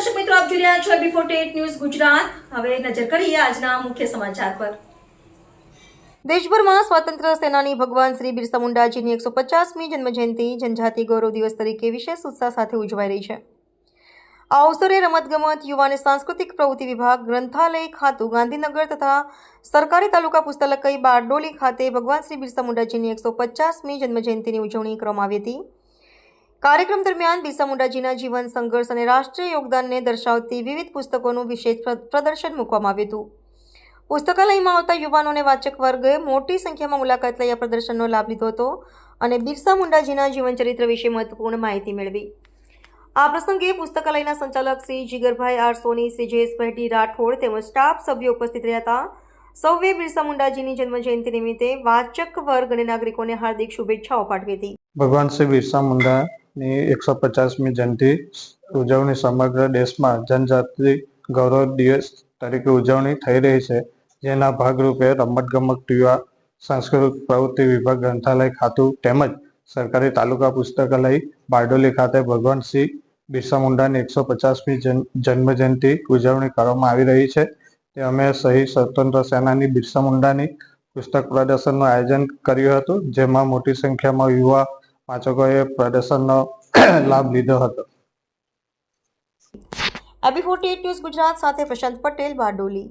રહ્યા છો બી forty news Gujarat. હવે નજર કરીએ આજના મુખ્ય સમાચાર પર. દેશભરમાં સ્વાતંત્ર્ય સેનાની ભગવાન શ્રી બિરસા મુંડાજીની એકસો પચાસમી જન્મજયંતિ જનજાતિ ગૌરવ દિવસ તરીકે વિશેષ ઉત્સાહ સાથે ઉજવાઈ રહી છે. આ અવસરે રમતગમત યુવા અને સાંસ્કૃતિક પ્રવૃત્તિ વિભાગ, ગ્રંથાલય ખાતું, ગાંધીનગર તથા સરકારી તાલુકા પુસ્તકાલય બારડોલી ખાતે ભગવાન શ્રી બિરસા મુંડાજીની એકસો પચાસમી જન્મજયંતિની ઉજવણી કરવામાં આવી હતી. કાર્યક્રમ દરમિયાન બિરસા મુંડાજીના જીવન સંઘર્ષ અને રાષ્ટ્રીય યોગદાનને દર્શાવતી વિવિધ પુસ્તકોનું વિશેષ પ્રદર્શન મૂકવામાં આવ્યું હતું. પુસ્તકાલયમાં આવતા યુવાનો અને વાચક વર્ગે મોટી સંખ્યામાં મુલાકાત લઈ આ પ્રદર્શનનો લાભ લીધો હતો અને બિરસા મુંડાજીના જીવનચરિત્ર વિશે મહત્વપૂર્ણ માહિતી મેળવી. આ પ્રસંગે પુસ્તકાલયના સંચાલક શ્રી જીગરભાઈ આર સોની, શ્રી જયેશભાઈ રાઠોડ તેમજ સ્ટાફ સભ્યો ઉપસ્થિત રહ્યા હતા. સૌએ બિરસા મુંડાજીની જન્મજયંતિ નિમિત્તે વાચક વર્ગ અને નાગરિકોને હાર્દિક શુભેચ્છાઓ પાઠવી હતી. ભગવાન શ્રી બિરસા મુંડાની એકસો પચાસમી જયંતિ ઉજવણી સમગ્ર દેશમાં જનજાતિ ગૌરવ દિવસ તરીકે ઉજવણી થઈ રહી છે. જેના ભાગરૂપે રમતગમત યુવા, સાંસ્કૃતિક પ્રવૃત્તિ વિભાગ, ગ્રંથાલય ખાતું તેમજ સરકારી તાલુકા પુસ્તકાલય બારડોલી ખાતે ભગવાન સિંહ બિરસા મુંડાની એકસો પચાસમી જન્મ જયંતિ ઉજવણી કરવામાં આવી રહી છે. તે અમે શહીદ સ્વતંત્ર સેનાની બિરસા મુંડાની પુસ્તક પ્રદર્શનનું આયોજન કર્યું હતું, જેમાં મોટી સંખ્યામાં યુવા વાચકોએ પ્રદર્શનનો લાભ લીધો હતો. એબી ફોર્ટી ન્યૂઝ ગુજરાત સાથે પ્રશાંત પટેલ બારડોલી